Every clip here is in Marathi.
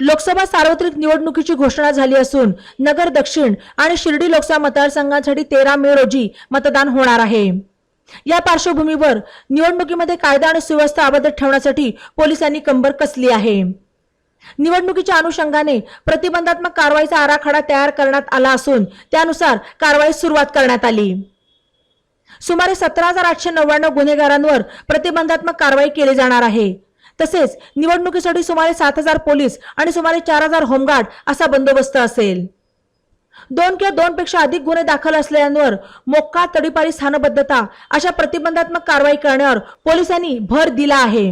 लोकसभा सार्वत्रिक निवडणुकीची घोषणा झाली असून नगर दक्षिण आणि शिर्डी लोकसभा मतदारसंघांसाठी तेरा मे रोजी मतदान होणार आहे. या पार्श्वभूमीवर निवडणुकीमध्ये कायदा आणि सुव्यवस्था अबाधित ठेवण्यासाठी पोलिसांनी कंबर कसली आहे. निवडणुकीच्या अनुषंगाने प्रतिबंधात्मक कारवाईचा आराखडा तयार करण्यात आला असून त्यानुसार कारवाईस सुरुवात करण्यात आली. सुमारे सतरा हजार आठशे नव्याण्णव गुन्हेगारांवर प्रतिबंधात्मक कारवाई केली जाणार आहे. तसेच निवडणुकीसाठी सुमारे सात हजार पोलीस आणि सुमारे चार हजार होमगार्ड असा बंदोबस्त असेल. दोन किंवा दोन पेक्षा अधिक गुन्हे दाखल असलेल्यांवर मोक्का तडीपारी स्थानबद्धता अशा प्रतिबंधात्मक कारवाई करण्यावर पोलिसांनी भर दिला आहे.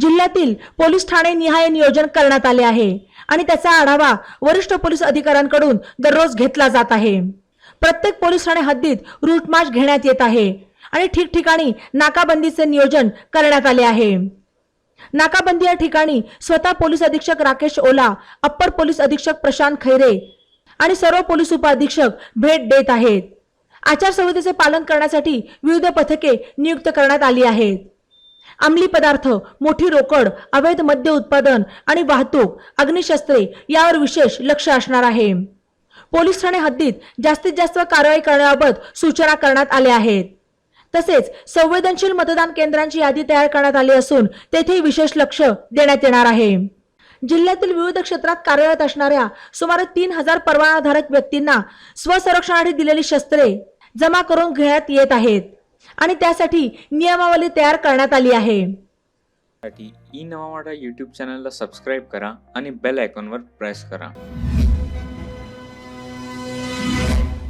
जिल्ह्यातील पोलीस ठाणे निहाय नियोजन करण्यात आले आहे आणि त्याचा आढावा वरिष्ठ पोलीस अधिकाऱ्यांकडून दररोज घेतला जात आहे. प्रत्येक पोलीस ठाणे हद्दीत रूट मार्च घेण्यात येत आहे आणि ठिकठिकाणी नाकाबंदीचे नियोजन करण्यात आले आहे. नाकाबंदी या ठिकाणी स्वतः पोलीस अधीक्षक राकेश ओला अप्पर पोलीस अधीक्षक प्रशांत खैरे आणि सर्व पोलीस उपअधीक्षक भेट देत आहेत. आचारसंहितेचे पालन करण्यासाठी विविध पथके नियुक्त करण्यात आली आहेत. अंमली पदार्थ मोठी रोकड अवैध मद्य उत्पादन आणि वाहतूक अग्निशस्त्रे यावर विशेष लक्ष असणार आहे. पोलीस ठाणे हद्दीत जास्तीत जास्त कारवाई करण्याबाबत सूचना करण्यात आल्या आहेत. तसेच संवेदनशील मतदान केंद्रांची यादी तयार करण्यात आली असून तेथे विशेष लक्ष देण्यात येणार आहे. जिल्ह्यातील विविध क्षेत्रात कार्यरत असणाऱ्या सुमारे तीन हजार परवानाधारक व्यक्तींना स्वसंरक्षणासाठी दिलेली शस्त्रे जमा करून घेण्यात येत आहेत आणि त्यासाठी नियमावली तयार करण्यात आली आहे. ई नवा यूट्यूब चॅनलला सबस्क्राईब करा आणि बेल आयकॉनवर प्रेस करा.